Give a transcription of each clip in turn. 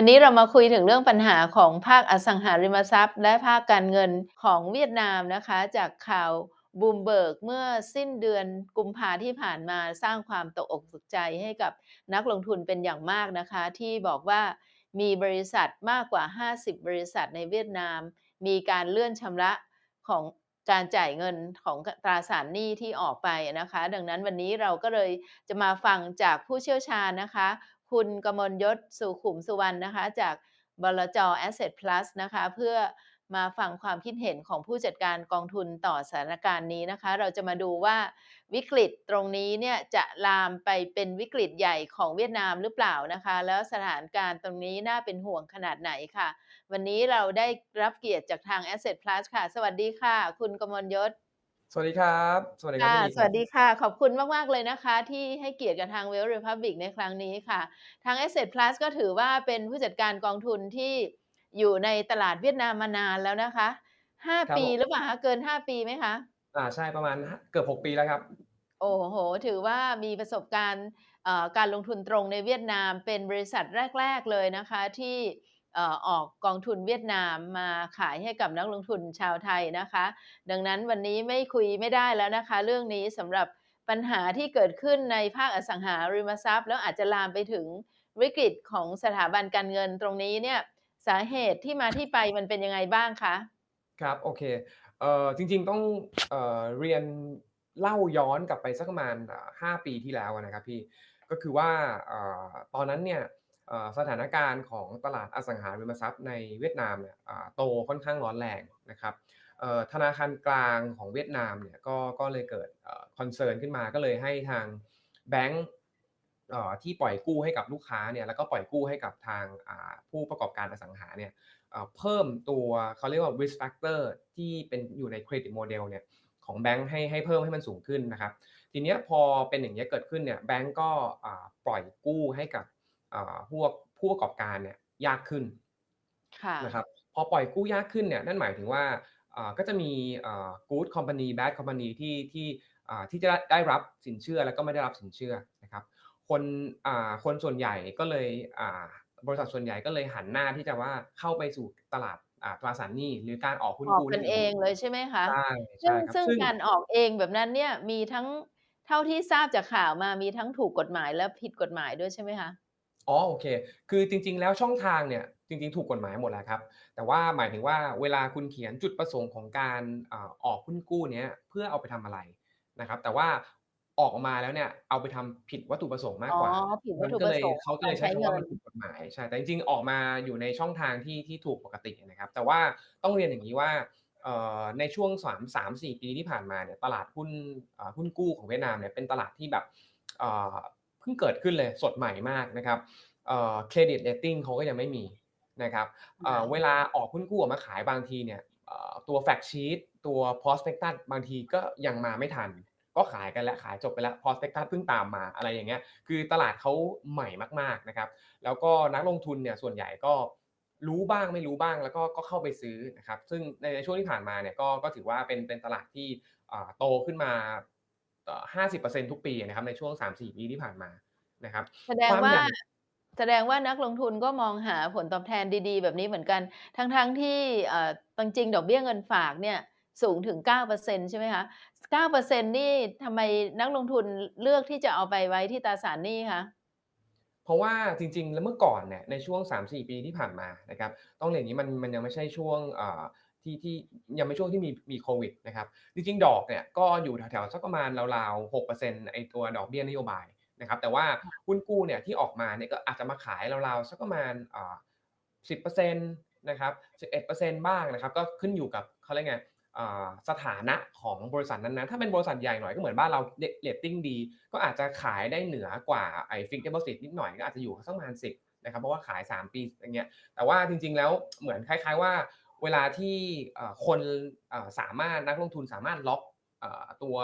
วันนี้เรามาคุยถึงเรื่องปัญหาของภาคอสังหาริมทรัพย์ และภาคการเงินของเวียดนามนะคะ จากข่าวบูมเบิร์กเมื่อสิ้นเดือนกุมภาที่ผ่านมาสร้างความตกอกตกใจให้กับนักลงทุนเป็นอย่างมากนะคะ ที่บอกว่ามีบริษัทมากกว่า 50 บริษัทในเวียดนาม มีการเลื่อนชำระของการจ่ายเงินของตราสารหนี้ที่ออกไปนะคะ ดังนั้นวันนี้เราก็เลยจะมาฟังจากผู้เชี่ยวชาญนะคะ คุณกมลยศสุขุมสุวรรณนะคะ จากบลจ Asset Plus นะคะ เพื่อมาฟังความคิดเห็นของผู้จัดการกองทุนต่อสถานการณ์นี้นะคะ เราจะมาดูว่าวิกฤตตรงนี้เนี่ยจะลามไปเป็นวิกฤตใหญ่ของเวียดนามหรือเปล่านะคะ แล้วสถานการณ์ตรงนี้น่าเป็นห่วงขนาดไหนค่ะ วันนี้เราได้รับเกียรติจากทาง Asset Plus ค่ะ สวัสดีค่ะ คุณกมลยศ สวัสดีครับ สวัสดีครับค่ะ พี่ลีสวัสดีค่ะ ขอบคุณมาก ๆ เลยนะคะ ที่ให้เกียรติกับทาง Wealth Republic ในครั้งนี้ค่ะ ทาง Asset Plus ก็ถือว่าเป็นผู้จัดการกองทุนที่อยู่ในตลาดเวียดนามมานานแล้วนะคะ5ครับปีผม หรือเปล่าคะเกิน5ปีไหมคะ?อาใช่ประมาณหเกือบ6ปีแล้วครับ โอ้โฮถือว่ามีประสบการณ์เอ่อการลงทุนตรงในเวียดนามเป็นบริษัทแรก ๆ เลยนะคะ ที่เออกกองทุนเวียดนามมาขายให้กับนักลงทุนชาวไทยนะคะ ดังนั้นวันนี้ไม่คุยไม่ได้แล้วนะคะ เรื่องนี้สำหรับปัญหาที่เกิดขึ้นในภาคอสังหาริมทรัพย์ แล้วอาจจะลามไปถึงวิกฤตของสถาบันการเงินตรงนี้เนี่ยสาเหตุที่มาที่ไปมันเป็นยังไงบ้างคะ?ครับโอเคเอ่อจริงๆต้องเอ่อเรียนเล่าย้อนกลับไปสักประมาณอ่า5ปีที่แล้วนะครับพี่ก็คือว่าอ่าตอนนั้นเนี่ย สถานการณ์ของตลาดอสังหาริมทรัพย์ในเวียดนามเนี่ยโตค่อนข้างร้อนแรงนะครับธนาคารกลางของเวียดนามเนี่ยก็ก็เลยเกิดเอ่อ concern ขึ้นมาก็เลยให้ทางแบงก์ที่ปล่อยกู้ให้กับลูกค้าเนี่ยแล้วก็ปล่อยกู้ให้กับทางผู้ประกอบการอสังหาเนี่ยเพิ่มตัวเขาเรียกว่า risk factor ที่เป็นอยู่ในเครดิต model เนี่ยของแบงก์ให้ให้เพิ่มให้มันสูงขึ้นนะครับ ทีนี้พอเป็นอย่างเงี้เกิดขึ้นเนี่ยแบงก์ก็ปล่อยกู้ให้กับ พวกผู้ประกอบการเนี่ยยากขึ้นค่นะคะรับพอปล่อยกู้ยากขึ้นเนี่ยนั่นหมายถึงว่าอ่าก็จะมีอ่า good company bad company ที่ที่อ่าที่จะได้ได้รับสินเชื่อแล้วก็ไม่ได้รับสินเชื่อนะครับคนอ่าคนส่วนใหญ่ก็เลยอ่าบริษัทส่วนใหญ่ก็เลยหันหน้าที่จะว่าเข้าไปสู่ตลาดอ่าตราสารหนี้หรือการออกหุ้นกออกู้กนั่นนเเององเลยใช่ไหมคะใช่ซใึช่งครับซึ่งซึ่งการออกเองแบบนั้นเนี่ยมีทั้งเท่าที่ทราบจากข่าวมามีทั้งถูกกฎหมายและผิดกฎหมายด้วยใช่ไหมคะ? อ๋อโอเค คือจริง ๆ แล้วช่องทางเนี่ยจริง ๆ ถูกกฎหมายหมดแหละครับ แต่ว่าหมายถึงว่าเวลาคุณเขียนจุดประสงค์ของการอ่าออกหุ้นกู้เนี้ยเพื่อเอาไปทำอะไรนะครับ แต่ว่าออกมาแล้วเนี่ยเอาไปทำผิดวัตถุประสงค์มาอ๋อกกว่าผิดวมััตนก็เลยถุประสงค์เขขอางกก็เลารยใใชช้้เคำงว่ิานมันผิดกฎหมายใช่แต่จริงๆออกมาอยู่ในช่องทางที่ที่ถูกปกตินะครับ แต่ว่าต้องเรียนอย่างงี้ว่าเอ่อในช่วง3 3-4 ปีที่ผ่านมาเนี่ยตลาดหุ้นอ่าหุ้นกู้ของเวียดนามเนี่ยเป็นตลาดที่แบบอ่าเพิ่งเกิดขึ้นเลยสดใหม่มากนะครับเอ่อเครดิตเรตติงเขาก็ยังไม่มีนะครับคเอ่่อะเวลาออกหุ้นกู้ออกมาขายบางทีเนี่ยเอ่อตัว Fact Sheet ตัว Prospectus บางทีก็ยังมาไม่ทัน ก็ขายกันแล้วขายจบไปแล้ว Prospectus เพิ่งตามมาอะไรอย่างเงี้ยคือตลาดเขาใหม่มากๆนะครับแล้วก็นักลงทุนเนี่ยส่วนใหญ่ก็รู้บ้างไม่รู้บ้างแล้วก็ก็เข้าไปซื้อนะครับซึ่งในในช่วงที่ผ่านมาเนี่ยก็ก็ถือว่าเป็นเป็นตลาดที่อ่าโตขึ้นมา เอ่อ50%ทุกปีอะนะครับในช่วง3-4ปีที่ผ่านมานะครับ แสดงว่าความใหญ่แสดงว่านักลงทุนก็มองหาผลตอบแทนดีๆ แบบนี้เหมือนกัน ทั้งๆที่เอ่อจริงๆดอกเบี้ยเงินฝากเนี่ยสูงถึง 9%ใช่ไหมคะ9%นี่ทำไมนักลงทุนเลือกที่จะเอาไปไว้ที่ตราสารหนี้คะ?เพราะว่าจริง ๆ แล้วเมื่อก่อนเนี่ยในช่วง 3-4 ปีที่ผ่านมานะครับต้องเรียนอย่างงี้มันมันยังไม่ใช่ช่วงอ่า ที่ที่ยังไม่ช่วงที่มีมีโควิดนะครับจริงๆ ดอกเนี่ยก็อยู่แถวๆสักประมาณราวๆ6%ไอ้ตัวดอกเบี้ยนโยบายนะครับแต่ว่าหุ้นกู้เนี่ยที่ออกมาเนี่ยก็อาจจะมาขายราวๆสักประมาณอ่า10%นต์นะครับ11%บ้างนะครับก็ขึ้นอยู่กับเขาเรียกไงสถานะของบริษัทนั้นๆ ถ้าเป็นบริษัทใหญ่หน่อยก็เหมือนบ้านเราเรตตติงดี ก็อาจจะขายได้เหนือกว่าไอ้ Fixed Deposit นิดหน่อยก็อาจจะอยู่สักประมาณ10นะครับเพราะว่าขาย 3 ปีอย่างเงี้ยแต่ว่าจริงๆแล้วเหมือนคล้าย ๆว่า เวลาที่คนสามารถนักลงทุนสามารถล็อกตัว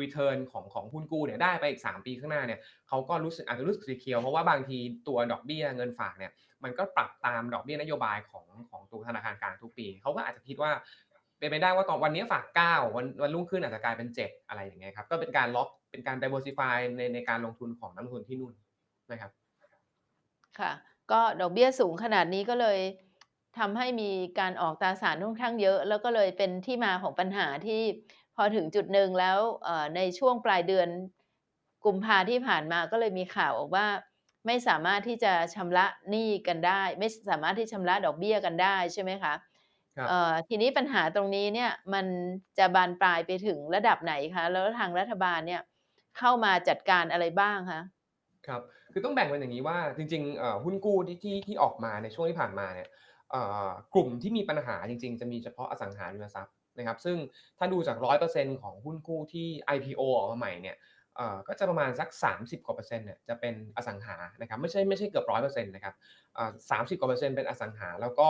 รีเทิร์นของของหุ้นกู้เนี่ยได้ไปอีก 3 ปีข้างหน้าเนี่ยเขาก็รู้สึกอาจจะรู้สึก secure เพราะว่าบางทีตัวดอกเบี้ยเงินฝากเนี่ยมันก็ปรับตามดอกเบี้ยนโยบายของของตัวธนาคารกลางทุกปีเขาก็อาจจะคิดว่าเป็นไปได้ว่าตอนวันนี้ฝาก 9 วันวันรุ่งขึ้นอาจจะกลายเป็น 7 อะไรอย่างเงี้ยครับก็เป็นการล็อกเป็นการ diversify ในในการลงทุนของนักลงทุนที่นู่นนะครับค่ะ ก็ดอกเบี้ยสูงขนาดนี้ก็เลย ทำให้มีการออกตราสารค่อนข้างเยอะ แล้วก็เลยเป็นที่มาของปัญหาที่พอถึงจุดหนึ่งแล้วเอ่อในช่วงปลายเดือนกุมภาที่ผ่านมาก็เลยมีข่าวออกว่า ไม่สามารถที่จะชำระหนี้กันได้ ไม่สามารถที่ชำระดอกเบี้ยกันได้ใช่ไหมคะครับเอ่อทีนี้ปัญหาตรงนี้เนี่ยมันจะบานปลายไปถึงระดับไหนคะ แล้วทางรัฐบาลเนี่ยเข้ามาจัดการอะไรบ้างคะ?ครับคือต้องแบ่งเป็นอย่างงี้ว่าจริงๆเอ่อหุ้นกู้ที่ที่ที่ออกมาในช่วงที่ผ่านมาเนี่ยเอ่อ กลุ่มที่มีปัญหาจริง ๆ จะมีเฉพาะอสังหาริมทรัพย์นะครับ ซึ่งถ้าดูจาก 100%ของหุ้นกู้ที่ IPO ออกมาใหม่เนี่ยก็จะประมาณสัก 30 กว่าเปอร์เซ็นต์เนี่ยจะเป็นอสังหานะครับไม่ใช่ไม่ใช่เกือบ100%นต์นะครับอ่า30กว่าเปอร์เซ็นต์เป็นอสังหา แล้วก็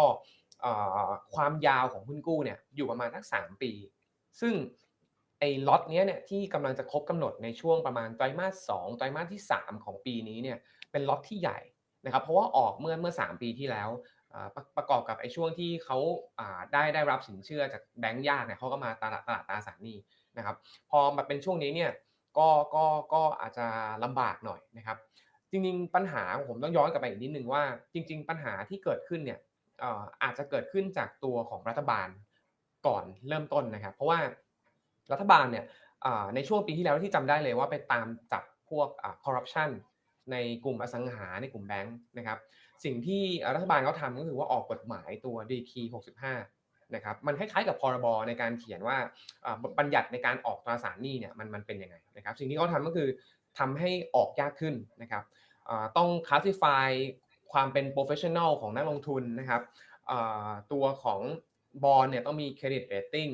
ความยาวของหุ้นกู้เนี่ยอยู่ประมาณสัก 3 ปี ซึ่งไอ้ล็อตเนี้ยเนี่ยที่กำลังจะครบกำหนดในช่วงประมาณไตรมาส2ไตรมาสที่ 3 ของปีนี้เนี่ยเป็นล็อตที่ใหญ่นะครับเพราะว่าออกเมื่อเมื่อ 3 ปีที่แล้ว ประประกอบกับไอ้ช่วงที่เขาได้ได้รับสินเชื่อจากแบงก์ยากเนี่ยเขาก็มาตลาดตลาดตราสารหนี้นะครับพอมาเป็นช่วงนี้เนี่ยก็ก็ก็อาจจะลำบากหน่อยนะครับ จริงๆปัญหาผมต้องย้อนกลับไปอีกนิดหนึ่งว่า จริง ๆ ปัญหาที่เกิดขึ้นเนี่ยอาจจะเกิดขึ้นจากตัวของรัฐบาลก่อนเริ่มต้นนะครับ เพราะว่ารัฐบาลเนี่ยในช่วงปีที่แล้วที่จำได้เลยว่าไปตามจับพวกคอร์รัปชันในกลุ่มอสังหาในกลุ่มแบงก์นะครับ สิ่งที่รัฐบาลเขาทำก็คือว่าออกกฎหมายตัว Decree 65 นะครับ มันคล้ายๆกับพรบ.ในการเขียนว่าบัญญัติในการออกตราสารหนี้เนี่ยมันมันเป็นยังไงนะครับ สิ่งที่เขาทำก็คือทำให้ออกยากขึ้นนะครับต้อง Classify ความเป็นโพรเฟสชันนัลของนักลงทุนนะครับตัวของบอนด์เนี่ยต้องมีเครดิตเรตติ้ง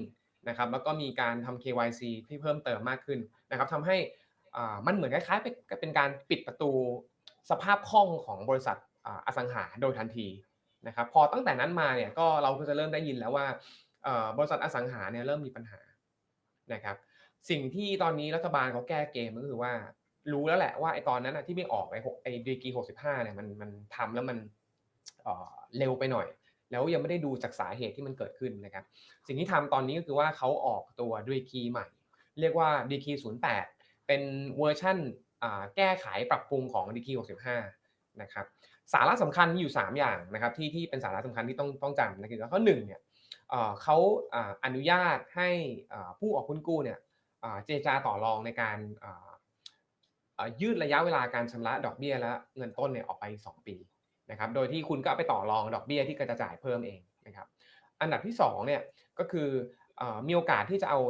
นะครับแล้วก็มีการทำ KYC ที่เพิ่มเติมมากขึ้นนะครับทำให้มันเหมือนคล้ายๆเป็นการปิดประตูสภาพคล่องของบริษัท อสังหาโดยทันทีนะครับพอตั้งแต่นั้นมาเนี่ยก็เราก็จะเริ่มได้ยินแล้วว่าบริษัทอสังหาเนี่ยเริ่มมีปัญหานะครับสิ่งที่ตอนนี้รัฐบาลเขาแก้เกมก็คือว่า รู้แล้วแหละว่าไอ้ตอนนั้นน่ะที่ไม่ออกไอ้6ไอ้ Decree 65เนี่ยมันมันทำแล้วมันเเร็วไปหน่อย แล้วยังไม่ได้ดูจากสาเหตุที่มันเกิดขึ้นนะครับสิ่งที่ทำตอนนี้ก็คือว่าเขาออกตัว Decree ใหม่ เรียกว่า Decree 08เป็นเวอร์ชันอ่าแก้ไขปรับปรุงของ Decree 65นะครับสาระสำคัญมีอยู่ 3 อย่างนะครับที่ที่เป็นสาระสำคัญที่ต้องต้องจำนะคือข้อ1เนี่ยเอ่อเขาอนุญาตให้ผู้ออกหุ้นกู้เนี่ยเจรจาต่อรองในการยืดระยะเวลาการชำระดอกเบี้ยและเงินต้นเนี่ยออกไป 2 ปีนะครับโดยที่คุณก็ไปต่อรองดอกเบี้ยที่คุณจะจ่ายเพิ่มเองนะครับอันดับที่2เนี่ยก็คืออมีโอกาสที่จะเอา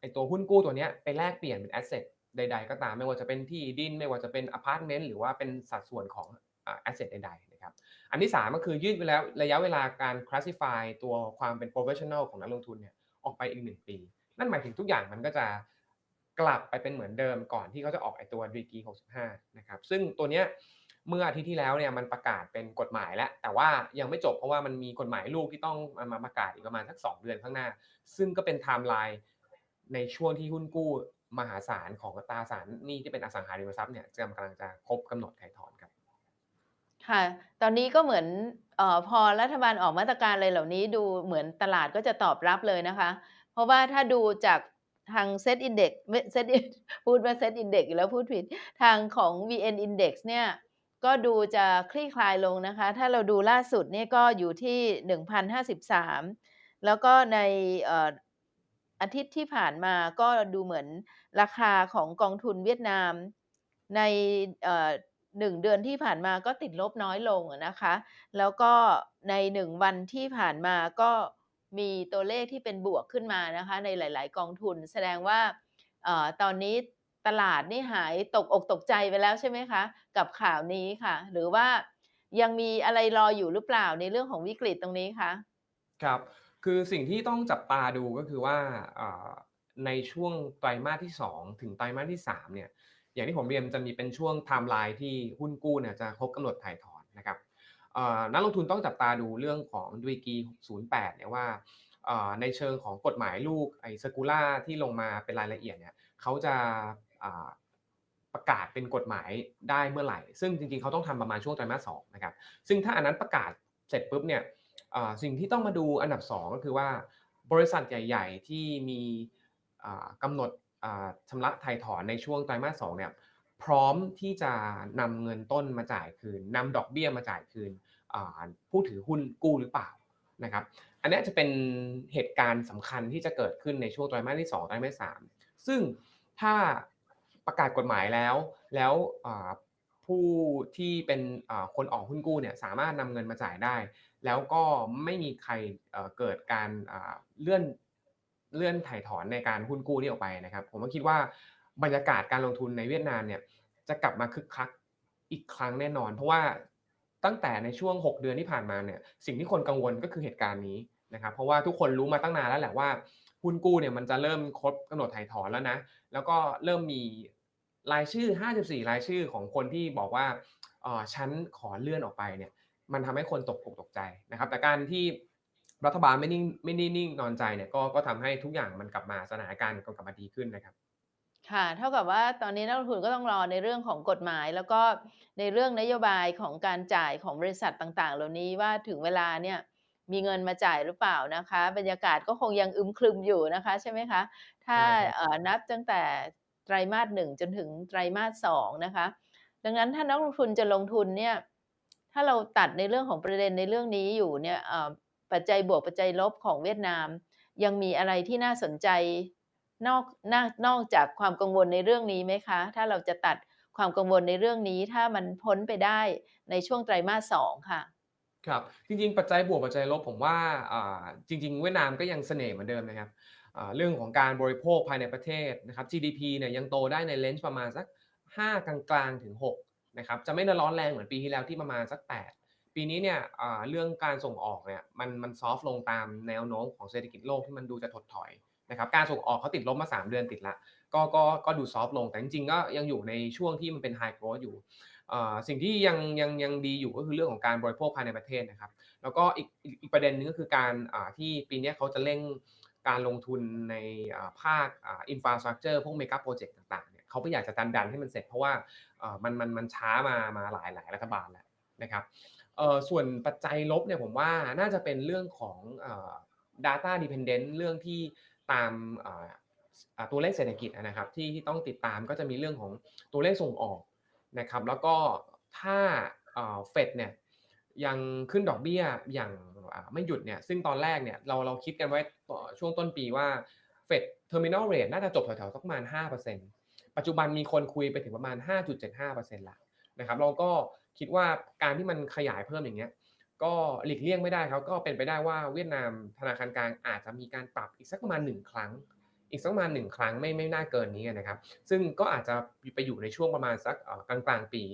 ไอ้ตัวหุ้นกู้ตัวเนี้ยไปแลกเปลี่ยนเป็นแอสเซตใด ๆ ก็ตามไม่ว่าจะเป็นที่ดิน ไม่ว่าจะเป็นอพาร์ตเมนต์หรือว่าเป็นสัดส่วนของ แอสเซตใดๆนะครับอันที่ 3 ก็คือยืดไปแล้วระยะเวลาการ Classify ตัวความเป็นโพรเฟสชันนัลของนักลงทุนเนี่ยออกไปอีก 1 ปี นั่นหมายถึงทุกอย่างมันก็จะกลับไปเป็นเหมือนเดิมก่อนที่เขาจะออกไอตัว Decree 65นะครับซึ่งตัวเนี้ยเมื่ออาทิตย์ที่แล้วเนี่ยมันประกาศเป็นกฎหมายแล้ว แต่ว่ายังไม่จบเพราะว่ามันมีกฎหมายลูกที่ต้องมามาประกาศอีกประมาณสัก 2 เดือนข้างหน้า ซึ่งก็เป็นไทม์ไลน์ในช่วงที่หุ้นกู้มหาศาลของตราสารนี้ที่เป็นอสังหาริมทรัพย์เนี่ยจะกำลังจะครบกำหนดไถ่ถอน ค่ะ ตอนนี้ก็เหมือนเอ่อพอรัฐบาลออกมาตรการอะไรเหล่านี้ดูเหมือนตลาดก็จะตอบรับเลยนะคะ เพราะว่าถ้าดูจากทาง Set Index ไม่ Set In พูดว่า Set Index อีกแล้วพูดผิดทางของ VN Index เนี่ยก็ดูจะคลี่คลายลงนะคะ ถ้าเราดูล่าสุดเนี่ยก็อยู่ที่ 1,053 แล้วก็ในอออาทิตย์ที่ผ่านมาก็ดูเหมือนราคาของกองทุนเวียดนาม ใน เอ่อ1เดือนที่ผ่านมาก็ติดลบน้อยลงนะคะ แล้วก็ใน1วันที่ผ่านมาก็มีตัวเลขที่เป็นบวกขึ้นมานะคะ ในหลาย ๆ กองทุน แสดงว่าออตอนนี้ตลาดนี่หายตกอกตกใจไปแล้วใช่ไหมคะ กับข่าวนี้ค่ะ หรือว่ายังมีอะไรรออยู่หรือเปล่าในเรื่องของวิกฤตตรงนี้คะ?ครับคือสิ่งที่ต้องจับตาดูก็คือว่าอ่าในช่วงไตรมาสที่ 2 ถึงไตรมาสที่3เนี่ย อย่างที่ผมเรียนจะมีเป็นช่วงไทม์ไลน์ที่หุ้นกู้เนี่ยจะครบกำหนดถ่ายถอนนะครับนักลงทุนต้องจับตาดูเรื่องของ Decree 08 เนี่ยว่าในเชิงของกฎหมายลูกไอ้ Circular ที่ลงมาเป็นรายละเอียดเนี่ยเขาจะประกาศเป็นกฎหมายได้เมื่อไหร่ ซึ่งจริงๆเขาต้องทำประมาณช่วงไตรมาส2นะครับซึ่งถ้าอันนั้นประกาศเสร็จปุ๊บเนี่ยสิ่งที่ต้องมาดูอันดับ 2 ก็คือว่าบริษัทใหญ่ ๆ ที่มีอ่ากำหนด ชำระไถ่ถอนในช่วงไตรมาส2เนี่ยพร้อมที่จะนำเงินต้นมาจ่ายคืนนำดอกเบี้ยมาจ่ายคืนผู้ถือหุ้นกู้หรือเปล่านะครับอันนี้จะเป็นเหตุการณ์สำคัญที่จะเกิดขึ้นในช่วงไตรมาสที่2ไตรมาส3ซึ่งถ้าประกาศกฎหมายแล้ว แล้วผู้ที่เป็นคนออกหุ้นกู้เนี่ยสามารถนำเงินมาจ่ายได้ แล้วก็ไม่มีใครเกิดการเลื่อน เลื่อนถ่ายถอนในการหุ้นกู้นี้ออกไปนะครับ ผมก็คิดว่าบรรยากาศการลงทุนในเวียดนามเนี่ยจะกลับมาคึกคักอีกครั้งแน่นอน เพราะว่าตั้งแต่ในช่วง 6 เดือนที่ผ่านมาเนี่ยสิ่งที่คนกังวลก็คือเหตุการณ์นี้นะครับเพราะว่าทุกคนรู้มาตั้งนานแล้วแหละว่าหุ้นกู้เนี่ยมันจะเริ่มครบกำหนดถ่ายถอนแล้วนะ แล้วก็เริ่มมีรายชื่อ 54 รายชื่อของคนที่บอกว่าเออฉันขอเลื่อนออกไปเนี่ยมันทำให้คนตกอกตกใจนะครับ แต่การที่ รัฐบาลไม่นิ่งไม่ได้นิ่งนอนใจเนี่ยก็ก็ทำให้ทุกอย่างมันกลับมาสถานการณ์ก็กลับมาดีขึ้นนะครับค่ะเท่ากับว่าตอนนี้นักลงทุนก็ต้องรอในเรื่องของกฎหมาย แล้วก็ในเรื่องนโยบายของการจ่ายของบริษัทต่าง ๆ เหล่านี้ว่าถึงเวลาเนี่ยมีเงินมาจ่ายหรือเปล่านะคะ บรรยากาศก็คงยังอึมครึมอยู่นะคะใช่ไหมคะถ้าใช่ครับเอ่อนับตั้งแต่ไตรมาส1จนถึงไตรมาส2นะคะ ดังนั้นถ้านักลงทุนจะลงทุนเนี่ยถ้าเราตัดในเรื่องของประเด็นในเรื่องนี้อยู่เนี่ยเอ่อ ปัจจัยบวกปัจจัยลบของเวียดนาม ยังมีอะไรที่น่าสนใจนอกนากนอกจากความกังวลในเรื่องนี้ไหมคะ ถ้าเราจะตัดความกังวลในเรื่องนี้ถ้ามันพ้นไปได้ในช่วงไตรมาส2ค่ะครับจริงๆปัจจัยบวกปัจจัยลบผมว่าจริง ๆ เวียดนามก็ยังเสน่ห์เหมือนเดิมนะครับเรื่องของการบริโภคภายในประเทศนะครับ GDP เนี่ยยังโตได้ในเลนจ์ประมาณสัก 5 กลางๆถึง6นะครับจะไม่ได้ร้อนแรงเหมือนปีที่แล้วที่ประมาณสัก 8 ปีนี้เนี่ยเรื่องการส่งออกเนี่ยมันมันซอฟลงตามแนวโน้มของเศรษฐกิจโลกที่มันดูจะถดถอยนะครับการส่งออกเขาติดลบมา 3 เดือนติดละก็ก็ก็ดูซอฟลงแต่จริงๆก็ยังอยู่ในช่วงที่มันเป็น High Growth อยู่สิ่งที่ยังยังยังดีอยู่ก็คือเรื่องของการบริโภคภายในประเทศนะครับ แล้วก็อีกอีกประเด็นหนึงก็คือการที่ปีนี้เขาจะเร่งการลงทุนในภาคอินฟราสตรักเจอร์พวกเมกะโปรเจกต์ต่างๆเนี่ยเขาก็อยากจะดันดันให้มันเสร็จเพราะว่ามันมันมันช้ามามาหลายหลายรัฐบาลแล้วนะครับ เออส่วนปัจจัยลบเนี่ยผมว่าน่าจะเป็นเรื่องของอ่า data dependent เรื่องที่ตามตัวเลขเศรษฐกิจนะครับที่ที่ต้องติดตามก็จะมีเรื่องของตัวเลขส่งออกนะครับ แล้วก็ถ้าเฟดเนี่ยยังขึ้นดอกเบี้ยอย่างไม่หยุดเนี่ยซึ่งตอนแรกเนี่ยเราเราคิดกันไว้ช่วงต้นปีว่า Fed Terminal Rate น่าจะจบแถวๆสักประมาณ 5%ปัจจุบันมีคนคุยไปถึงประมาณ 5.75%ละ นะครับเราก็คิดว่าการที่มันขยายเพิ่มอย่างเงี้ยก็หลีกเลี่ยงไม่ได้ครับก็เป็นไปได้ว่าเวียดนามธนาคารกลางอาจจะมีการปรับอีกสักประมาณ1ครั้ง อีกสักประมาณ1ครั้งไม่ไม่น่าเกินนี้นะครับซึ่งก็อาจจะไปอยู่ในช่วงประมาณสักกลางกลางปี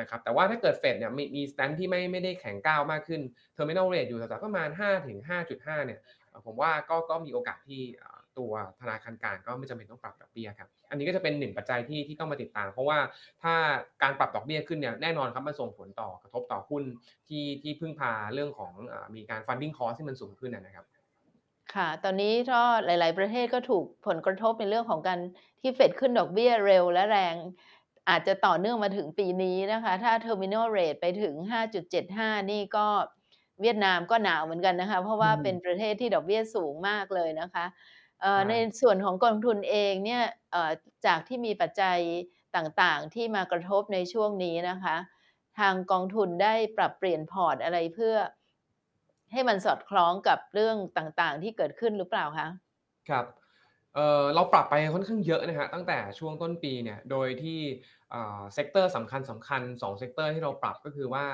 นะครับแต่ว่าถ้าเกิดเฟดเนี่ยมีมีสแตนที่ไม่ไม่ได้แข็งก้าวมากขึ้น Terminal Rate อยู่แถวๆประมาณ5ถึง5.5เนี่ยเอ่อผมว่าก็ก็มีโอกาสที่เตัวธนาคารกลางก็ไม่จำเป็นต้องปรับดอกเบี้ยครับ อันนี้ก็จะเป็นหนึ่งปัจจัยที่ที่ต้องมาติดตาม เพราะว่าถ้าการปรับดอกเบี้ยขึ้นเนี่ยแน่นอนครับมันส่งผลต่อกระทบต่อหุ้นที่ที่พึ่งพาเรื่องของเอ่อมีการ funding cost ที่มันสูงขึ้นนะนะครับ ค่ะ ตอนนี้ก็หลาย ๆ ประเทศก็ถูกผลกระทบในเรื่องของการที่เฟดขึ้นดอกเบี้ยเร็วและแรงอาจจะต่อเนื่องมาถึงปีนี้นะคะ ถ้า Terminal Rate ไปถึง 5.75 นี่ก็เวียดนามก็หนาวเหมือนกันนะคะ เพราะว่าอืมเป็นประเทศที่ดอกเบี้ยสูงมากเลยนะคะเอ่อ ใช่ในส่วนของกองทุนเองเนี่ยเอ่อจากที่มีปัจจัยต่างๆ ที่มากระทบในช่วงนี้นะคะ ทางกองทุนได้ปรับเปลี่ยนพอร์ตอะไรเพื่อ ให้มันสอดคล้องกับเรื่องต่างๆ ที่เกิดขึ้นหรือเปล่าคะ?ครับเอ่อเราปรับไปค่อนข้างเยอะนะครับตั้งแต่ช่วงต้นปีเนี่ยโดยที่อ่าเซกเตอร์สำคัญๆ2เซกเตอร์ที่เราปรับก็คือว่า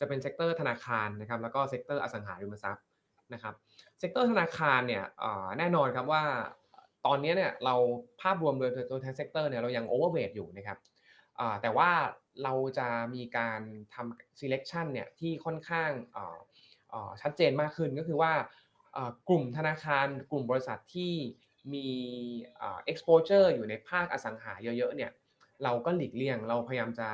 จะเป็นเซกเตอร์ธนาคารนะครับแล้วก็เซกเตอร์อสังหาริมทรัพย์ นะครับเซกเตอร์ธนาคารเนี่ยแน่นอนครับว่าตอนนี้เนี่ยเราภาพรวมโดยตัวทั้งเซกเตอร์เนี่ยเรายัง overweight อยู่นะครับแต่ว่าเราจะมีการทำ selection เนี่ยที่ค่อนข้างชัดเจนมากขึ้นก็คือว่ากลุ่มธนาคารกลุ่มบริษัทที่มีอ่า exposure อยู่ในภาคอสังหาเยอะๆเนี่ย เราก็หลีกเลี่ยง เราพยายามจะ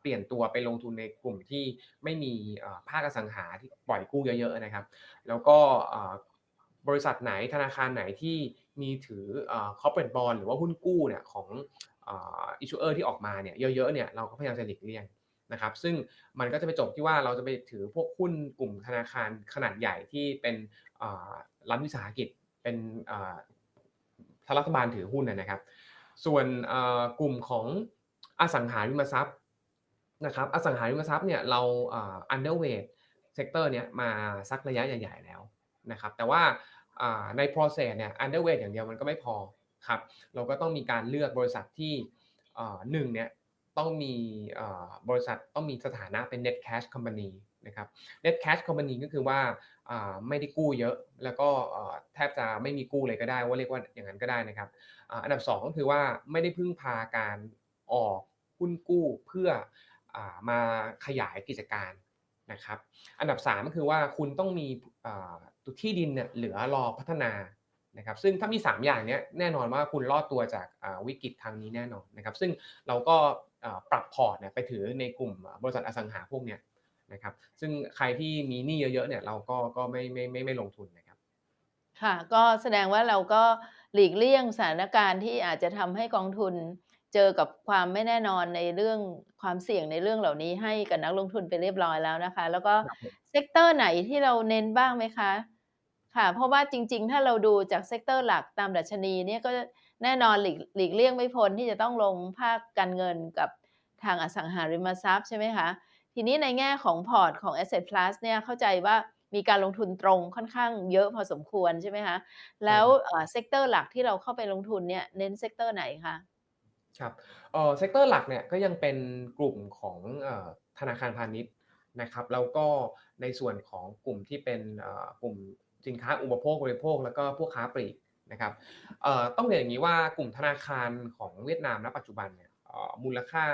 เปลี่ยนตัวไปลงทุนในกลุ่มที่ไม่มีอ่าภาคอสังหาที่ปล่อยกู้เยอะๆนะครับ แล้วก็บริษัทไหนธนาคารไหนที่มีถืออ่า corporate bond หรือว่าหุ้นกู้เนี่ยของอ่า issuer ที่ออกมาเนี่ยเยอะๆเนี่ยเราก็พยายามจะหลีกเลี่ยงนะครับซึ่งมันก็จะไปจบที่ว่าเราจะไปถือพวกหุ้นกลุ่มธนาคารขนาดใหญ่ที่เป็นรัฐวิสาหกิจเป็นอ่าถ้ารัฐบาลถือหุ้นนะครับ ส่วนกลุ่มของอสังหาริมทรัพย์นะครับอสังหาริมทรัพย์เนี่ยเราอ่า underweight เซกเตอร์เนี้ยมาสักระยะใหญ่ ๆ แล้วนะครับแต่ว่าใน process เนี่ย underweight อย่างเดียวมันก็ไม่พอครับเราก็ต้องมีการเลือกบริษัทที่หนึ่งเนี่ยต้องมีบริษัทต้องมีสถานะเป็น net cash company นะครับ net cash company ก็คือว่าไม่ได้กู้เยอะ แล้วก็แทบจะไม่มีกู้เลยก็ได้ว่าเรียกว่าอย่างนั้นก็ได้นะครับอันดับสองก็คือว่าไม่ได้พึ่งพาการออกหุ้นกู้เพื่ออมาขยายกิจการนะครับอันดับ 3 ก็คือว่าคุณต้องมีตัวที่ดินเนี่ยเหลือรอพัฒนานะครับซึ่งถ้ามี 3 อย่างนี้แน่นอนว่าคุณรอดตัวจากวิกฤตครั้งนี้แน่นอนนะครับซึ่งเราก็ปรับพอร์ตเนี่ยไปถือในกลุ่มบริษัทอสังหาพวกเนี้ย นะครับ ซึ่งใครที่มีหนี้เยอะๆเนี่ยเราก็ก็ไม่ไม่ไม่ไม่ลงทุนนะครับ ค่ะ ก็แสดงว่าเราก็หลีกเลี่ยงสถานการณ์ที่อาจจะทำให้กองทุนเจอกับความไม่แน่นอนในเรื่องความเสี่ยงในเรื่องเหล่านี้ให้กับนักลงทุนไปเรียบร้อยแล้วนะคะ แล้วก็เซกเตอร์ไหนที่เราเน้นบ้างไหมคะ?ค่ะ เพราะว่าจริง ๆ ถ้าเราดูจากเซกเตอร์หลักตามดัชนีเนี่ยก็แน่นอนหลีกหลีกเลี่ยงไม่พ้นที่จะต้องลงภาคการเงินกับทางอสังหาริมทรัพย์ใช่ไหมคะ? ทีนี้ในแง่ของพอร์ตของ Asset Plus เนี่ยเข้าใจว่ามีการลงทุนตรงค่อนข้างเยอะพอสมควรใช่ไหมคะ?ใช่แล้วครับเอ่อเซกเตอร์หลักที่เราเข้าไปลงทุนเนี่ยเน้นเซกเตอร์ไหนคะ?ครับเอ่อเซกเตอร์หลักเนี่ยก็ยังเป็นกลุ่มของเอ่อธนาคารพาณิชย์นะครับ แล้วก็ในส่วนของกลุ่มที่เป็นเอ่อกลุ่มสินค้าอุปโภคบริโภค แล้วก็พวกค้าปลีกนะครับเอ่อต้องเรียนอย่างงี้ว่ากลุ่มธนาคารของเวียดนามณปัจจุบันเนี่ยเอ่อมูลค่า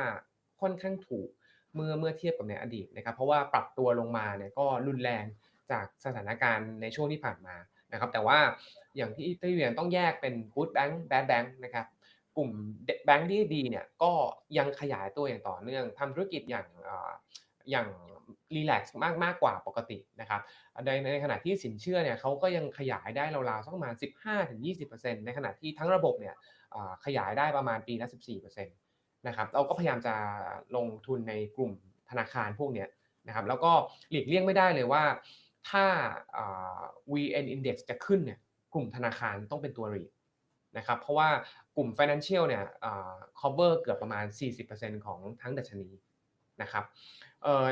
ค่อนข้างถูก เมื่อเมื่อเทียบกับในอดีตนะครับ เพราะว่าปรับตัวลงมาเนี่ยก็รุนแรงจากสถานการณ์ในช่วงที่ผ่านมานะครับ แต่ว่าอย่างที่ที่เรียนต้องแยกเป็น Good Bank Bad Bank นะครับกลุ่มแบงก์ที่ดีเนี่ยก็ยังขยายตัวอย่างต่อเนื่องทำธุรกิจอย่างอย่างรีแลกซ์มากมากกว่าปกตินะครับในในขณะที่สินเชื่อเนี่ยเขาก็ยังขยายได้ราวๆสักประมาณ 15-20%ในขณะที่ทั้งระบบเนี่ยขยายได้ประมาณปีละ 14%น นะครับเราก็พยายามจะลงทุนในกลุ่มธนาคารพวกนี้นะครับแล้วก็หลีกเลี่ยงไม่ได้เลยว่าถ้า VN Index จะขึ้นเนี่ยกลุ่มธนาคารต้องเป็นตัว lead นะครับเพราะว่ากลุ่ม Financial เนี่ยอ่าคัฟเกือบประมาณ 40%ของทั้งดัชนีนะครับ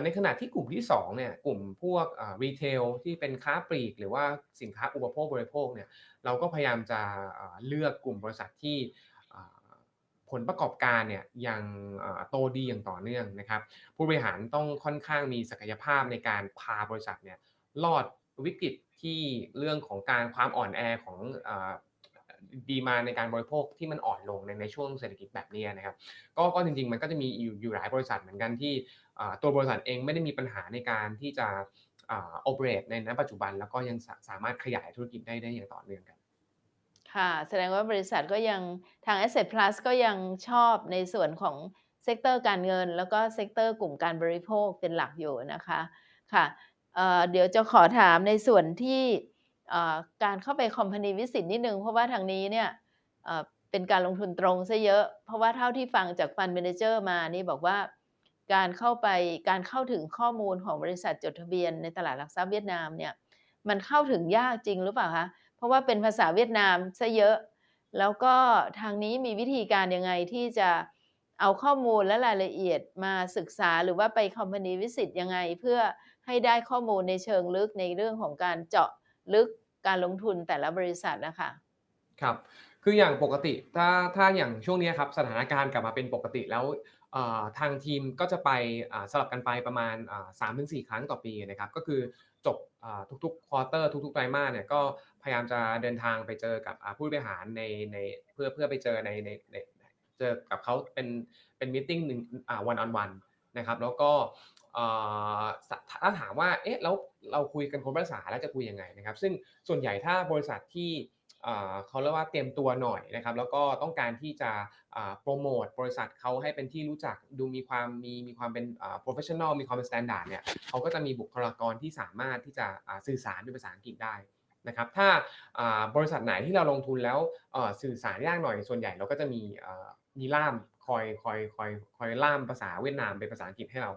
ในขณะที่กลุ่มที่2เนี่ยกลุ่มพวกอ่า Retail ที่เป็นค้าปลีก หรือว่าสินค้าอุปโภคบริโภคเนี่ยเราก็พยายามจะเลือกกลุ่มบริษัทที่ ผลประกอบการเนี่ยยังโตดีอย่างต่อเนื่องนะครับ ผู้บริหารต้องค่อนข้างมีศักยภาพในการพาบริษัทเนี่ยรอดวิกฤตที่เรื่องของการความอ่อนแอของอ่าในการบริโภคที่มันอ่อนลงในในช่วงเศรษฐกิจแบบนี้นะครับก็ก็จริงๆ มันก็จะมีอยู่อยู่หลายบริษัทเหมือนกันที่ตัวบริษัทเองไม่ได้มีปัญหาในการที่จะโอ่า operate ในณปัจจุบัน แล้วก็ยังสามารถขยายธุรกิจได้ได้อย่างต่อเนื่องครับ ค่ะ แสดงว่าบริษัทก็ยังทาง Asset Plus ก็ยังชอบในส่วนของเซกเตอร์การเงิน แล้วก็เซกเตอร์กลุ่มการบริโภคเป็นหลักอยู่นะคะค่ะเเดี๋ยวจะขอถามในส่วนที่การเข้าไป Company Visit นิดนึง เพราะว่าทางนี้เนี่ยเเป็นการลงทุนตรงเสียเยอะ เพราะว่าเท่าที่ฟังจาก Fund Manager มานี่บอกว่าการเข้าไปการเข้าถึงข้อมูลของบริษัทจดทะเบียนในตลาดหลักทรัพย์เวียดนามเนี่ยมันเข้าถึงยากจริงหรือเปล่าคะ? เพราะว่าเป็นภาษาเวียดนามเสียเยอะ แล้วก็ทางนี้มีวิธีการยังไงที่จะเอาข้อมูลและรายละเอียดมาศึกษาหรือว่าไป Company Visit ยังไง เพื่อให้ได้ข้อมูลในเชิงลึกในเรื่องของการเจาะลึกการลงทุนแต่ละบริษัทอะคะ?ครับคืออย่างปกติถ้าถ้าอย่างช่วงนี้ครับสถานการณ์กลับมาเป็นปกติแล้วทางทีมก็จะไปสลับกันไปประมาณ3-4 ครั้งต่อปีนะครับก็คือจบ ทุกๆควอเตอร์ทุกๆไตรมาสเนี่ยก็พยายามจะเดินทางไปเจอกับผู้บริหารในในเพื่อเพื่อไปเจอในในในเจอกับเขาเป็นเป็นมีตติงหนึ่งอ่า one on one นะครับแล้วก็ถ้าถามว่าเอ๊ะแล้วเราคุยกันคนภาษาแล้วจะคุยยังไงนะครับซึ่งส่วนใหญ่ถ้าบริษัทที่ เขาเรียกว่าเตรียมตัวหน่อยนะครับ แล้วก็ต้องการที่จะโพรโมตบริษัทเขาให้เป็นที่รู้จักดูมีความมีมีความเป็นอ่าโพรเฟสชันนัลมีความเป็นสแตนดาร์ดเนี่ยเขาก็จะมีบุคลากรที่สามารถที่จะสื่อสารเป็นภาษาอังกฤษได้นะครับถ้าบริษัทไหนที่เราลงทุนแล้วสื่อสารยากหน่อยส่วนใหญ่เราก็จะมีมีล่ามคอยคอยคอยคอยล่ามภาษาเวียดนามเป็นภาษาอังกฤษให้เรา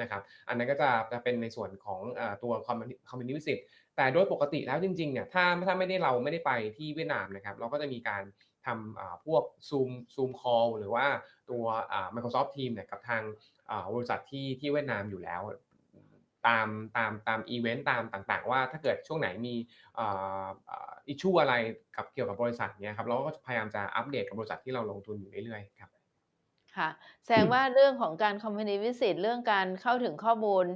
นะครับอันนั้นก็จะจะเป็นในส่วนของตัว Company Company Visit แต่โดยปกติแล้วจริงๆเนี่ยถ้าถ้าไม่ได้เราไม่ได้ไปที่เวียดนามนะครับเราก็จะมีการทำพวก Zoom Zoom Call หรือว่าตัว Microsoft Teams เนี่ยกับทางบริษัทที่ที่เวียดนามอยู่แล้วตามตามตามอิเวนต์ตามต่างๆ ว่าถ้าเกิดช่วงไหนมีอ่าอ่า issue อะไรกับเกี่ยวกับบริษัทเนี่ยครับเราก็พยายามจะอัปเดตกับบริษัทที่เราลงทุนอยู่เรื่อยๆครับ ค่ะ แสดงว่าเรื่องของการ Company Visit เรื่องการเข้าถึงข้อมูล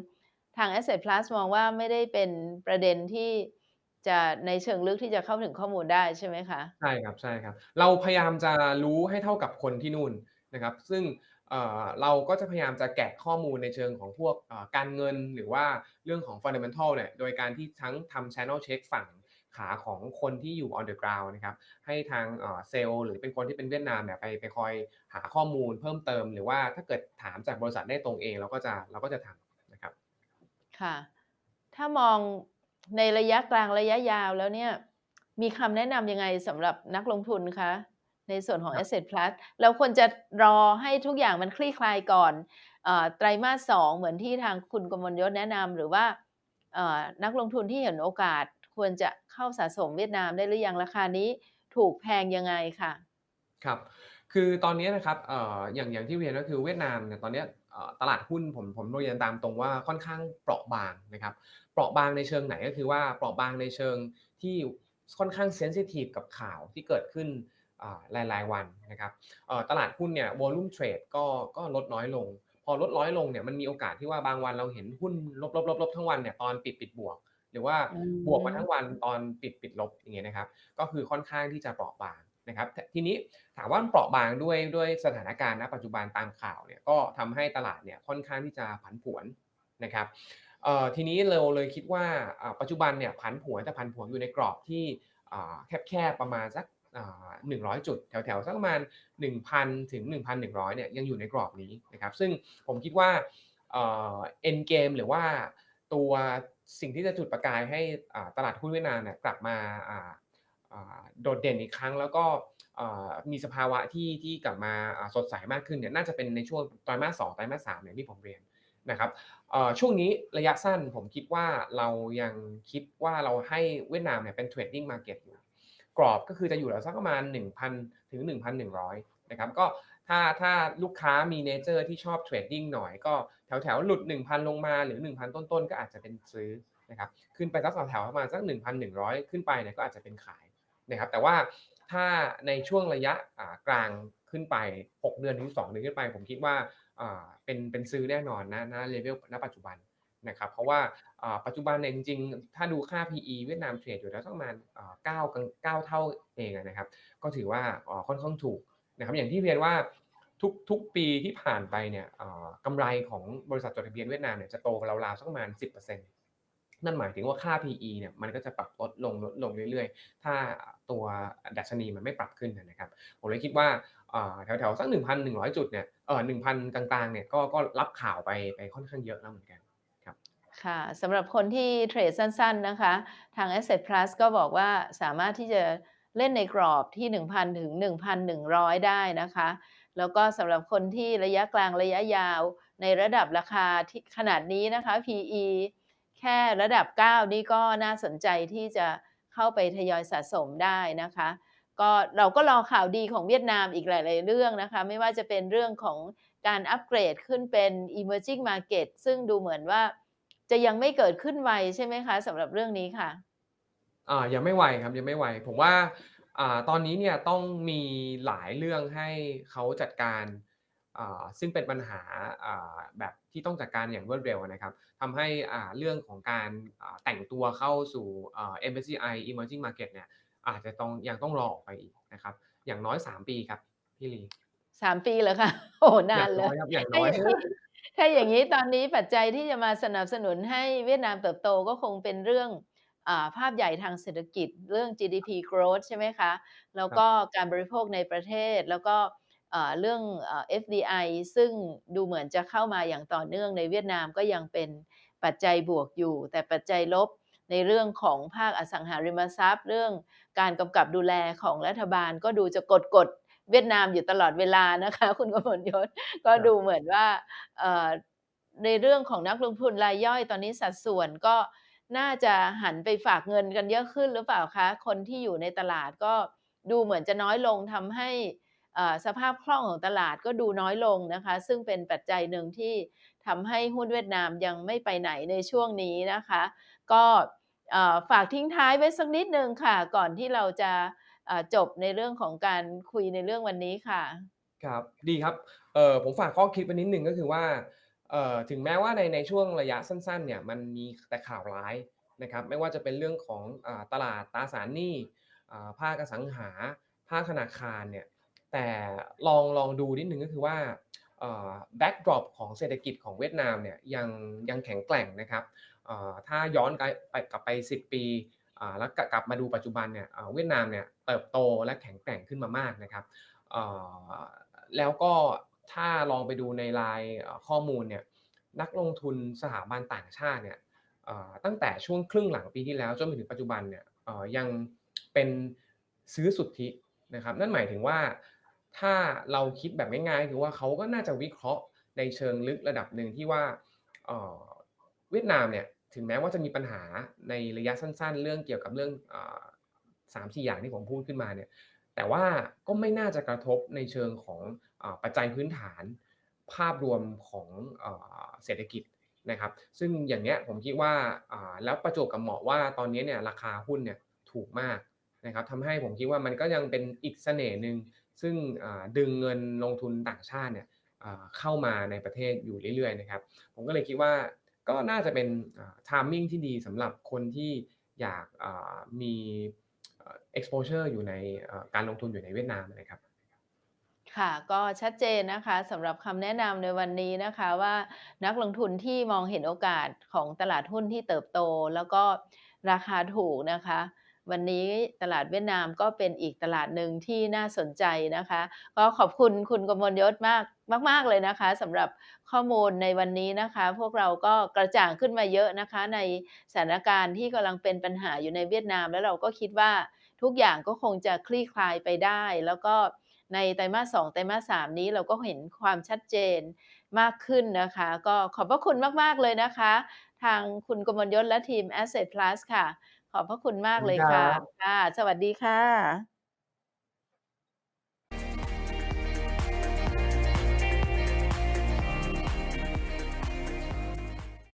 ทาง Asset Plus มองว่าไม่ได้เป็นประเด็นที่จะในเชิงลึกที่จะเข้าถึงข้อมูลได้ใช่ไหมคะ?ใช่ครับ ใช่ครับ เราพยายามจะรู้ให้เท่ากับคนที่นู่นนะครับ ซึ่ง เอ่อ เราก็จะพยายามจะแกะข้อมูลในเชิงของพวกอ่าการเงิน หรือว่าเรื่องของ Fundamental เนี่ย โดยการที่ทั้งทำ channel check ฝั่ง ขาของคนที่อยู่ on the ground นะครับให้ทางเอ่อเซลล์หรือเป็นคนที่เป็นเวียดนามเนี่ยไปไปคอยหาข้อมูลเพิ่มเติม หรือว่าถ้าเกิดถามจากบริษัทได้ตรงเองเราก็จะเราก็จะทำนะครับค่ะ ถ้ามองในระยะกลางระยะยาวแล้วเนี่ยมีคำแนะนำยังไงสำหรับนักลงทุนคะในส่วนของครับ Asset Plus เราควรจะรอให้ทุกอย่างมันคลี่คลายก่อนเอ่อไตรมาส2เหมือนที่ทางคุณกมลยศแนะนำหรือว่าเอ่อนักลงทุนที่เห็นโอกาส ควรจะเข้าสะสมเวียดนามได้หรือยัง?ราคานี้ถูกแพงยังไงค่ะ?ครับคือตอนนี้นะครับเอ่ออย่างอย่างที่เรียนก็คือเวียดนามเนี่ยตอนนี้ตลาดหุ้นผมผมเรียนตามตรงว่าค่อนข้างเปราะบางนะครับเปราะบางในเชิงไหนก็คือว่าเปราะบางในเชิงที่ค่อนข้างเซนซิทิฟกับข่าวที่เกิดขึ้นอ่ารายๆวันนะครับตลาดหุ้นเนี่ย Volume Trade ก็ก็ลดน้อยลง พอลดน้อยลงเนี่ยมันมีโอกาสที่ว่าบางวันเราเห็นหุ้นลบๆๆทั้งวันเนี่ยตอนปิดปิดบวก หรือว่าอืบวกมาทั้งมวันตอนปิดปิดลบอย่างเงี้ยนะครับ ก็คือค่อนข้างที่จะเปราะบางนะครับททีนี้ถามว่ามันเปราะบางด้วยด้วยสถานการณ์ณปัจจุบันตามข่าวเนี่ยก็ทำให้ตลาดเนี่ยค่อนข้างที่จะผันผวนนะครับเอ่อทีนี้เราเลยคิดว่าอ่าปัจจุบันเนี่ยผันผวนแต่ผันผวนอยู่ในกรอบที่อ่าแคบๆประมาณสักอ่า100จุดแถวๆสักประมาณ1,000ถึง1,100เนี่ยยังอยู่ในกรอบนี้นะครับซึ่งผมคิดว่าเอ่อ End Game หรือว่าตัว สิ่งที่จะจุดประกายให้ตลาดหุ้นเวียดนามเนี่ยกลับมาโดดเด่นอีกครั้ง แล้วก็มีสภาวะที่ที่กลับมาสดใสมากขึ้นเนี่ยน่าจะเป็นในช่วงไตรมาส2ไตรมาส3อย่างที่ผมเรียนนะครับช่วงนี้ระยะสั้นผมคิดว่าเรายังคิดว่าเราให้เวียดนามเนี่ยเป็น Trading Market อยู่กรอบก็คือจะอยู่แถวสักประมาณ1,000ถึง1,100นะครับก็ ถ้าถ้าลูกค้ามีเนเชอร์ที่ชอบเทรดดิ้งหน่อยก็แถวๆหลุด 1,000 ลงมาหรือ 1,000 ต้นๆ ก็อาจจะเป็นซื้อนะครับขึ้นไปสักแถวๆประมาณสัก 1,100 ขึ้นไปเนี่ยก็อาจจะเป็นขายนะครับแต่ว่าถ้าในช่วงระยะกลางขึ้นไป 6 เดือนถึง2เดือนขึ้นไป ผมคิดว่าเป็นเป็นซื้อแน่นอนณณ level ณปัจจุบันนะครับเพราะว่าปัจจุบันเนี่ยจริงๆ ถ้าดูค่า PE เวียดนามเทรดอยู่แล้วสักประมาณอ่า9กลาเท่าเองนะครับ ก็ถือว่าค่อนข้างถูก นะครับอย่างที่เรียนว่าทุกทุกปีที่ผ่านไปเนี่ยกำไรของบริษัทจดทะเบียนเวียดนามเนี่ยจะโตราวๆสักประมาณ 10%นั่นหมายถึงว่าค่า PE เนี่ยมันก็จะปรับลดลงลดลงเรื่อยๆ ถ้าตัวดัชนีมันไม่ปรับขึ้นนะครับ ผมเลยคิดว่าแถวๆสัก 1,100 จุดเนี่ยเอ่อ1,000 กลางๆเนี่ยก็ก็รับข่าวไปไปค่อนข้างเยอะแล้วเหมือนกันครับค่ะสำหรับคนที่เทรดสั้นๆนะคะ ทาง Asset Plus ก็บอกว่าสามารถที่จะ เล่นในกรอบที่ 1,000 ถึง 1,100 ได้นะคะ แล้วก็สำหรับคนที่ระยะกลางระยะยาวในระดับราคาที่ขนาดนี้นะคะ PE แค่ระดับ 9 นี่ก็น่าสนใจที่จะเข้าไปทยอยสะสมได้นะคะ ก็เราก็รอข่าวดีของเวียดนามอีกหลาย ๆ เรื่องนะคะ ไม่ว่าจะเป็นเรื่องของการอัปเกรดขึ้นเป็น Emerging Market ซึ่งดูเหมือนว่าจะยังไม่เกิดขึ้นไวใช่ไหมคะสำหรับเรื่องนี้ค่ะ? อ่ายังไม่ไวครับยังไม่ไวผมว่าอ่าตอนนี้เนี่ยต้องมีหลายเรื่องให้เขาจัดการอ่าซึ่งเป็นปัญหาอ่าแบบที่ต้องจัดการอย่างรวดเร็วอะนะครับทำให้อ่าเรื่องของการอ่าแต่งตัวเข้าสู่อ่า MSCI Emerging Market เนี่ยอาจจะต้องยังต้องรอออกไปอีกนะครับอย่างน้อย 3 ปีครับพี่ลี3ปีเหรอคะ?โอ้โฮนอาย่างนนเล้อยยครับอย่างถน้าอยอย่างงี้ถ้าอย่างงี้ตอนนี้ปัจจัยที่จะมาสนับสนุนให้เวียดนามเติบโตก็คงเป็นเรื่องอ่า ภาพใหญ่ทางเศรษฐกิจเรื่อง GDP Growth ใช่ไหมคะ แล้วกครับ็การบริโภคในประเทศแล้วก็อ่าเรื่องอ่า FDI ซึ่งดูเหมือนจะเข้ามาอย่างต่อเนื่องในเวียดนามก็ยังเป็นปัจจัยบวกอยู่ แต่ปัจจัยลบในเรื่องของภาคอสังหาริมทรัพย์ เรื่องการกำกับดูแลของรัฐบาลก็ดูจะกดๆเวียดนามอยู่ตลอดเวลานะคะ คุณกมลยศก็ครดัูบเหมือนว่าเอ่อในเรื่องของนักลงทุนรายย่อยตอนนี้สัดส่วนก็ น่าจะหันไปฝากเงินกันเยอะขึ้นหรือเปล่าคะ?คนที่อยู่ในตลาดก็ดูเหมือนจะน้อยลงทำให้สภาพคล่องของตลาดก็ดูน้อยลงนะคะ ซึ่งเป็นปัจจัยหนึ่งที่ทำให้หุ้นเวียดนามยังไม่ไปไหนในช่วงนี้นะคะ ก็ฝากทิ้งท้ายไว้สักนิดหนึ่งค่ะ ก่อนที่เราจะจบในเรื่องของการคุยในเรื่องวันนี้ค่ะ ครับ ดีครับ เออผมฝากข้อคิดไว้นิดหนึ่งก็คือว่า เอ่อถึงแม้ว่าในในช่วงระยะสั้นๆเนี่ยมันมีแต่ข่าวร้ายนะครับไม่ว่าจะเป็นเรื่องของอตลาดตราสารหนี้อ่าภาคอสังหา ภาคธนาคารเนี่ยแต่ลองลองดูนิดหนึ่งก็คือว่าแบ็กดรอปของเศรษฐกิจของเวียดนามเนี่ยยังยังแข็งแกร่งนะครับถ้าย้อนไปกลับไป 10 ปีแล้วกลับมาดูปัจจุบันเนี่ยเวียดนามเนี่ยเติบโตและแข็งแกร่งขึ้นมามากนะครับแล้วก็ ถ้าลองไปดูในรายข้อมูลเนี่ยนักลงทุนสถาบันต่างชาติเนี่ยตั้งแต่ช่วงครึ่งหลังปีที่แล้วจนถึงปัจจุบันเนี่ยยังเป็นซื้อสุทธินะครับนั่นหมายถึงว่าถ้าเราคิดแบบง่ายๆคือว่าเขาก็น่าจะวิเคราะห์ในเชิงลึกระดับหนึ่งที่ว่าเวียดนามเนี่ยถึงแม้ว่าจะมีปัญหาในระยะสั้น ๆ เรื่องเกี่ยวกับเรื่องอ่า3-4อย่างที่ผมพูดขึ้นมาเนี่ยแต่ว่าก็ไม่น่าจะกระทบในเชิงของ ปัจจัยพื้นฐานภาพรวมของเศรษฐกิจนะครับ ซึ่งอย่างเงี้ยผมคิดว่าแล้วประจบกับเหมาะว่าตอนนี้เนี่ยราคาหุ้นเนี่ยถูกมากนะครับทำให้ผมคิดว่ามันก็ยังเป็นอีกเสน่ห์หนึ่งซึ่งดึงเงินลงทุนต่างชาติเนี่ยเข้ามาในประเทศอยู่เรื่อยๆนะครับ ผมก็เลยคิดว่าก็น่าจะเป็นอ่า timing ที่ดีสำหรับคนที่อยากมีเอ่อ exposure อยู่ในการลงทุนอยู่ในเวียดนามนะครับ ค่ะ ก็ชัดเจนนะคะสำหรับคำแนะนำในวันนี้นะคะว่านักลงทุนที่มองเห็นโอกาสของตลาดหุ้นที่เติบโต แล้วก็ราคาถูกนะคะ วันนี้ตลาดเวียดนามก็เป็นอีกตลาดหนึ่งที่น่าสนใจนะคะ ก็ขอบคุณคุณกมลยศมากมาก ๆ เลยนะคะสำหรับข้อมูลในวันนี้นะคะ พวกเราก็กระจ่างขึ้นมาเยอะนะคะ ในสถานการณ์ที่กำลังเป็นปัญหาอยู่ในเวียดนาม แล้วเราก็คิดว่าทุกอย่างก็คงจะคลี่คลายไปได้ แล้วก็ ในไตรมาส2ไตรมาส3นี้เราก็เห็นความชัดเจนมากขึ้นนะคะ ก็ขอบพระคุณมากๆเลยนะคะ ทางคุณกมลยศและทีม Asset Plus ค่ะ ขอบพระคุณมาขอบคุกเลณยครัค่ะบค่ะ สวัสดีค่ะ